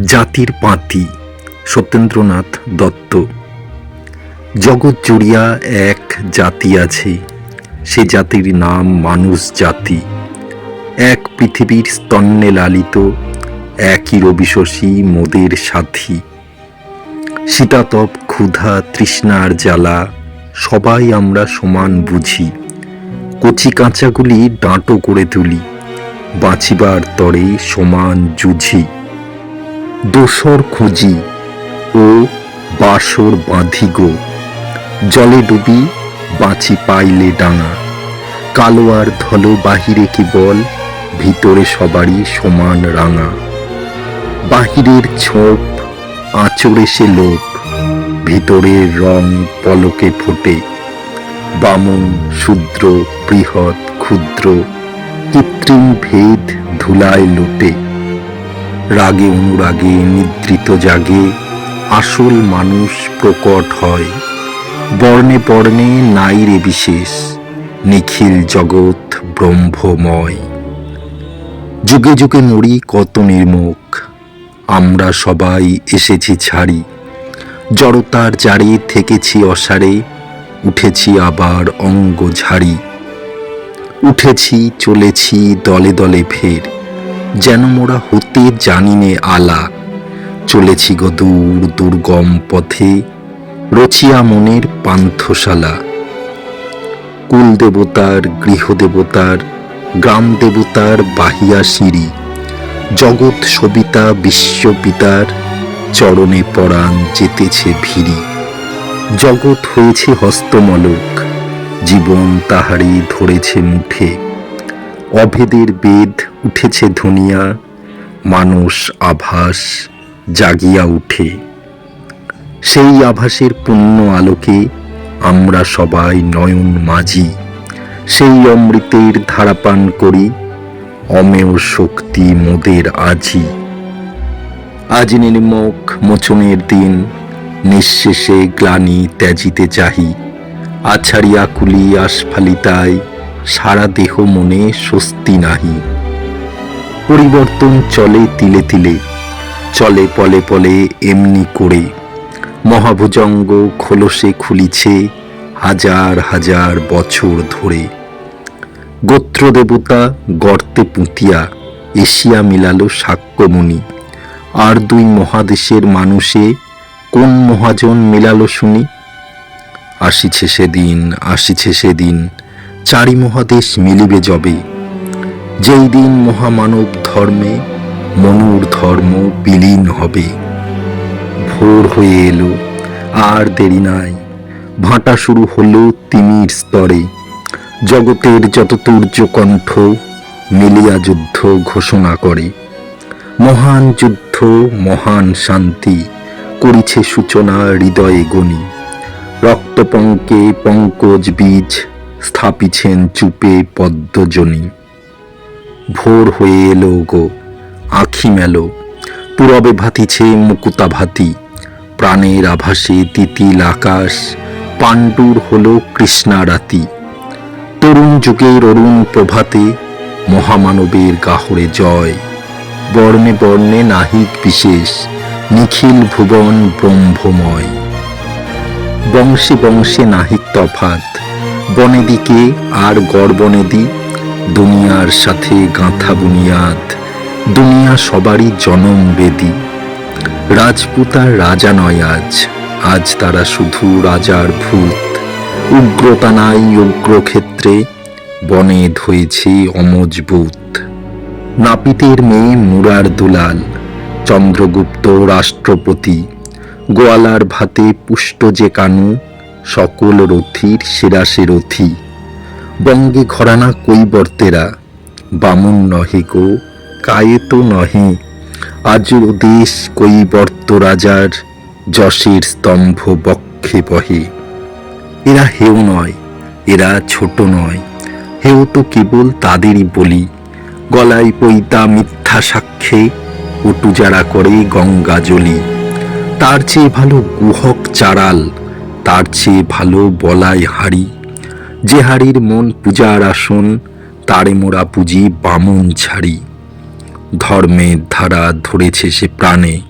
জাতির পাঁতি সত্যেন্দ্রনাথ দত্ত। জগৎ জুড়িয়া এক জাতি আছে, সে জাতির নাম মানুষ জাতি। এক পৃথিবীর স্তন্নে লালিত, একই রবিশশী মোদের সাথী। শীতাতপ ক্ষুধা তৃষ্ণার জ্বালা, সবাই আমরা সমান বুঝি। কচি কাঁচাগুলি ডাঁটো করে তুলি, বাঁচিবার তরে সমান জুঝি দোসর খুঁজি ও বাসর বাঁধি গো। জলে ডুবি বাঁচি পাইলে ডাঙা কালো আর ধলো বাহিরে কি বল, ভিতরে সবারই সমান রাঙা। বাহিরের ছোপ, আঁচড়ে সে লোপ ভিতরের রং পলকে ফোটে। বামন, শূদ্র, বৃহৎ, ক্ষুদ্র, কৃত্রিম ভেদ ধুলায় লোটে। রাগে অনুরাগে, নিদ্রিত জাগে, আসল মানুষ প্রকট হয়। বর্ণে বর্ণে নাই রে বিশেষ, নিখিল জগৎ ব্রহ্মময়। যুগে যুগে নড়ি কত নির্মুখ আমরা সবাই এসেছি ছাড়ি। জড়তার জারে থেকেছি অসারে, উঠেছি আবার অঙ্গ ঝাড়ি উঠেছি, চলেছি দলে দলে ফের যেন মোরা হতে জানিনে আলা। চলেছি গো দূর দুর্গম পথে, রচিয়া মনের পান্থশালা। কুল দেবতার গৃহদেবতার গ্রাম দেবতার বাহিয়া সিঁড়ি। জগৎ সবিতা বিশ্বপিতার চরণে পরাণ যেতেছে ভিড়ি। জগৎ হয়েছে হস্তমলক, জীবন তাহারই ধরেছে মুঠে। অভেদের বেদ উঠেছে ধনিয়া মানুষ আভাস জাগিয়া উঠে। সেই আভাসের পুণ্য আলোকে আমরা সবাই নয়ন মাঝি। সেই অমৃতের ধারাপান করি, অমেয় শক্তি মোদের আজি। আজ নির্মক মোচনের দিন, নিঃশেষে গ্লানি ত্যাজিতে চাহি। আছাড়িয়া কুলি আস্ফালিতায় সারা দেহ মনে স্বস্তি নাহি। পরিবর্তন চলে তিলে তিলে, চলে পলে পলে এমনি করে। মহাভুজঙ্গ খোলসে খুলিছে হাজার হাজার বছর ধরে। গোত্র দেবতা গর্তে পুঁতিয়া, এশিয়া মিলালো সাক্ষ্যমণি। আর দুই মহাদেশের মানুষে কোন মহাজন মিলালো শুনি? আসিছে সেদিন আসিছে সেদিন চারি মহাদেশ মিলিবে যবে। যেই দিন মহামানব ধর্মে মনুর ধর্ম বিলীন হবে। ভোর হয়ে এলো, আর দেরি নাই। ভাঁটা শুরু হলো তিমির স্তরে। জগতের যত কণ্ঠ মিলিয়া যুদ্ধ ঘোষণা করে। মহান যুদ্ধ, মহান শান্তি করিছে সূচনা হৃদয়ে গণি। রক্তপঙ্কে পঙ্কজ বীজ স্থাপিছেন চুপে পদ্মজনী। ভোর হয়ে এলো গো, আখি মেলো, পূরবে ভাতিছে মুকুতা ভাতি, প্রাণের আভাসে তিতিল আকাশ, পাণ্ডুর হলো কৃষ্ণারাতি তরুণ যুগের অরুণ প্রভাতে মহামানবের গাহরে জয়। বর্ণে বর্ণে নাহিক বিশেষ, নিখিল ভুবন ব্রহ্মময়। বংশে বংশে নাহিক তফাত বনেদিকে আর গড় বনেদি, দুনিয়ার সাথে গাঁথা বুনিয়াদ, দুনিয়া সবারই জনম বেদি। রাজপুতার রাজা নয় আজ আজ তারা শুধু রাজার ভূত। উগ্রতা নাই উগ্রক্ষেত্রে, বনে ধয়েছে অমজবুত নাপিতের মেয়ে মুরার দুলাল, চন্দ্রগুপ্ত রাষ্ট্রপতি, গোয়ালার ভাতে পুষ্ট যে কানু সকল রথির সেরা সে রথি বঙ্গে ঘরানা কৈবর্তেরা বামুন নহে গো, কায়েত নহে। আজ দেশ কৈবর্ত রাজার, যশের স্তম্ভ বক্ষে বহে। এরা হেউ নয়, এরা ছোট নয় হেউ তো কেবল তাদেরই বলি। গলায় পৈতা মিথ্যা সাক্ষ্যে পটু যারা করে গঙ্গা জলি। তার চেয়ে ভালো গুহক চারাল তার চেয়ে ভালো বলাই হাড়ি। যে হাড়ির মন পূজার আসন, তারে মোরা পুজি বামন ছাড়ি। ধর্মের ধারা ধরেছে সে প্রাণে,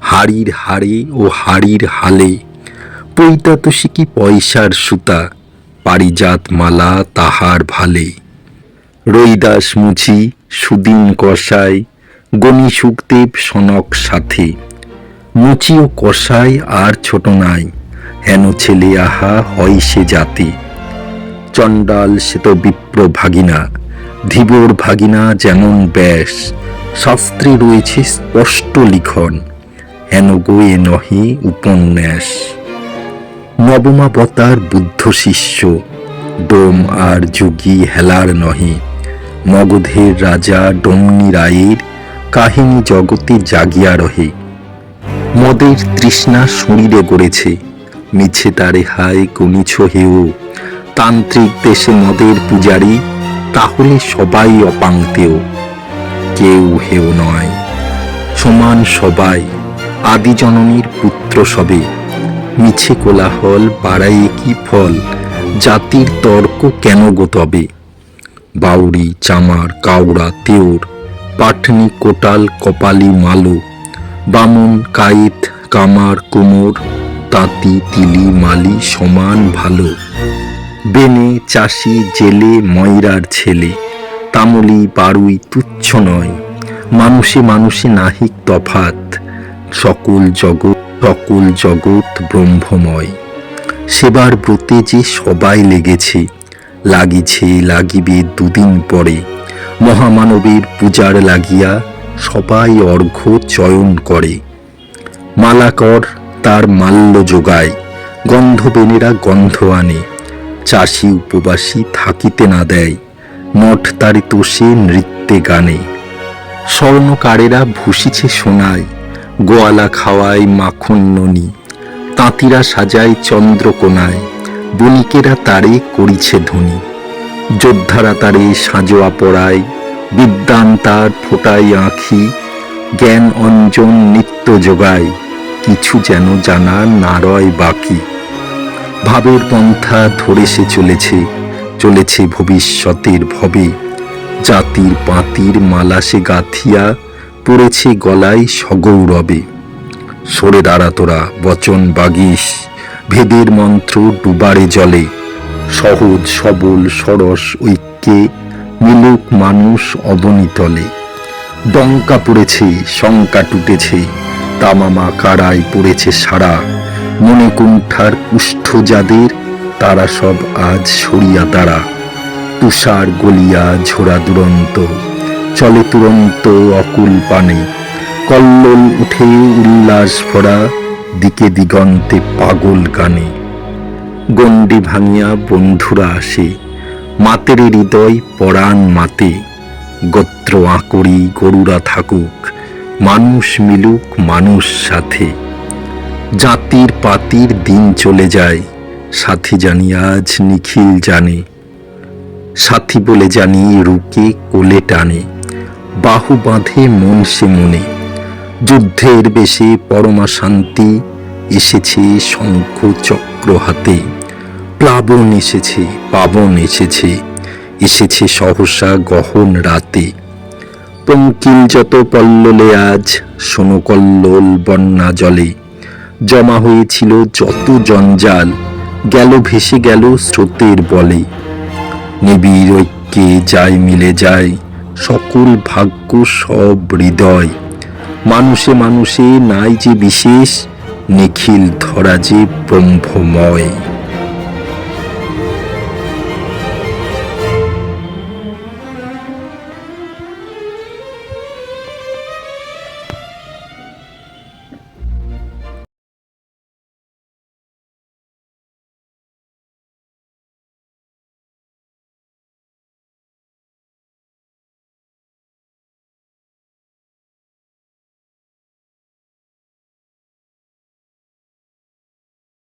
হাড়ির হাড়ে ও হাড়ির হালে। পৈতা তো কি পয়সার সুতা, পারিজাত মালা তাহার ভালে। রৈদাস মুছি সুদিন কষাই, গণি সুখদেব সনক সাথে। মুচি ও কষাই আর ছোট নাই। হেন ছেলে আহা হয় সে জাতি। চণ্ডাল সে তো বিপ্র ভাগিনা, ধীবর ভাগিনা যেমন ব্যাস। শাস্ত্রে রয়েছে স্পষ্ট লিখন, হেন গোয়ে নহে উপন্যাস। নবমাবতার বুদ্ধ শিষ্য ডোম আর যোগী হেলার নহে। মগধের রাজা ডমনি রায়ের কাহিনী জগতে জাগিয়া রহে। মদের তৃষ্ণা শরীরে গড়েছে মিছে তারে হায় কমিছ হেও। তান্ত্রিক দেশে মদের পূজারি, তাহলে সবাই অপাংতেও কেউ হেও নয়, সমান সবাই, আদি জননীর পুত্র সবে। মিছে কোলাহল পাড়ায় কি ফল, জাতির তর্ক কেন গো তবে? বাউরি চামার, কাউড়া তেওর পাটনি, কোটাল, কপালি, মালো, বামন কাইত কামার, কুমোর তাঁতি, তিলি, মালি সমান ভালো। বেনে, চাষি, জেলে, ময়রার ছেলে। তামলি, বারুই তুচ্ছ নয়। মানুষে মানুষে নাহিক তফাত। সকল জগৎ সকল জগৎ ব্রহ্মময়। সেবার ব্রতে যে সবাই লেগেছে, লাগিছে, লাগিবে দুদিন পরে। মহামানবের পূজার লাগিয়া সবাই অর্ঘ্য চয়ন করে। মালাকর তার মাল্য যোগায় গন্ধবেনেরা গন্ধ আনে। চাষি উপবাসী থাকিতে না দেয়, মঠ তারে তোষে নৃত্যে গানে। স্বর্ণকারেরা ভূষিছে সোনায়, গোয়ালা খাওয়ায় মাখন ননি। তাঁতিরা সাজায় চন্দ্রকোনায় বণিকেরা তারে করিছে ধনী। যোদ্ধারা তারে সাজোয়া পড়ায়, বিদ্যান তার ফোটায় আঁখি, জ্ঞান অঞ্জন নিত্য যোগায়। কিছু যেন জানা না রয় বাকি। ভাবের পন্থা ধরে সে চলেছে চলেছে ভবিষ্যতের ভবে। জাতির পাতির মালা সে গাথিয়া পড়েছে গলায় সগৌরবে। সরে দাঁড়া তোরা, বচন বাগিস, ভেদের মন্ত্র ডুবারে জলে। সহজ সবল সরস ঐক্যে মিলুক মানুষ অবনীতলে ডঙ্কা পড়েছে, শঙ্কা টুটেছে তামামা কারায় পড়েছে সারা মনে কুণ্ঠার কুষ্ঠ যাদের, তারা সব আজ সরিয়া দাঁড়া। তুষার গলিয়া ঝোড়া দুরন্ত, চলে তুরন্ত অকুল পানে। কল্লোল উঠে উল্লাস ভরা, দিকে দিগন্তে পাগল গানে। গণ্ডি ভাঙিয়া বন্ধুরা আসে, মাতের হৃদয় পরাণ মাতে। গোত্র আঁকড়ি গরুরা থাকুক মানুষ মিলুক মানুষ সাথে। জাতির পাতির দিন চলে যায়, সাথী জানি আজ নিখিল জানে। সাথী বলে জানি রুকে কোলে টানে, বাহু বাঁধে মন সে মনে। যুদ্ধের বেশে পরমা শান্তি, এসেছে শঙ্খ চক্র হাতে। প্লাবন এসেছে, পাবন এসেছে এসেছে সহসা গহন রাতে। পঙ্কিল যত পল্ললে আজ, শোনো কল্লোল বন্যা জলে। জমা হয়েছিল যত জঞ্জাল, গেল ভেসে গেল স্রোতের বলে। নিবিড় ঐক্যে যায় মিলে যায়, সকল ভাগ্য সব হৃদয়। মানুষে মানুষে নাই যে বিশেষ, নিখিল ধরা যে ব্রহ্মময়।